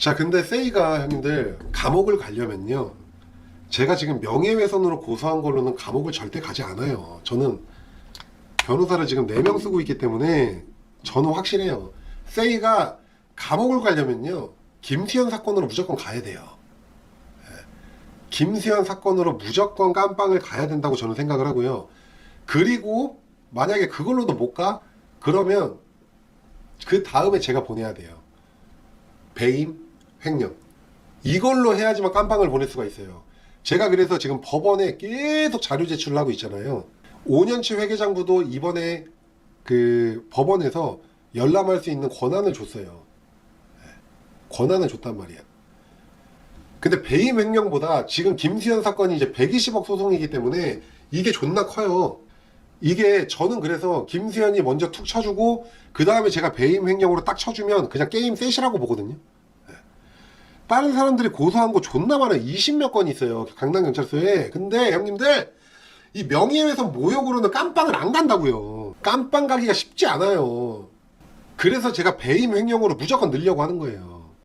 자, 근데 세이가 형님들 감옥을 가려면요. 제가 지금 명예훼손으로 고소한 걸로는 감옥을 절대 가지 않아요. 저는 변호사를 지금 4명 쓰고 있기 때문에 저는 확실해요. 세이가 감옥을 가려면요. 김수현 사건으로 무조건 가야 돼요. 예. 김수현 사건으로 무조건 깜빵을 가야 된다고 저는 생각을 하고요. 그리고 만약에 그걸로도 못 가? 그러면 그 다음에 제가 보내야 돼요. 배임, 횡령. 이걸로 해야지만 깜빵을 보낼 수가 있어요. 제가 그래서 지금 법원에 계속 자료 제출을 하고 있잖아요. 5년치 회계장부도 이번에 그 법원에서 열람할 수 있는 권한을 줬어요. 네. 권한을 줬단 말이야. 근데 배임 횡령보다 지금 김수현 사건이 이제 120억 소송이기 때문에 이게 존나 커요. 이게 저는 그래서 김수현이 먼저 툭 쳐주고 그 다음에 제가 배임 횡령으로 딱 쳐주면 그냥 게임 셋이라고 보거든요. 네. 다른 사람들이 고소한 거 존나 많아요. 20몇 건 있어요. 강남 경찰서에. 근데 형님들 이 명예훼손 모욕으로는 깜빵을 안 간다고요. 깜빵 가기가 쉽지 않아요. 그래서 제가 배임 횡령으로 무조건 늘려고 하는 거예요.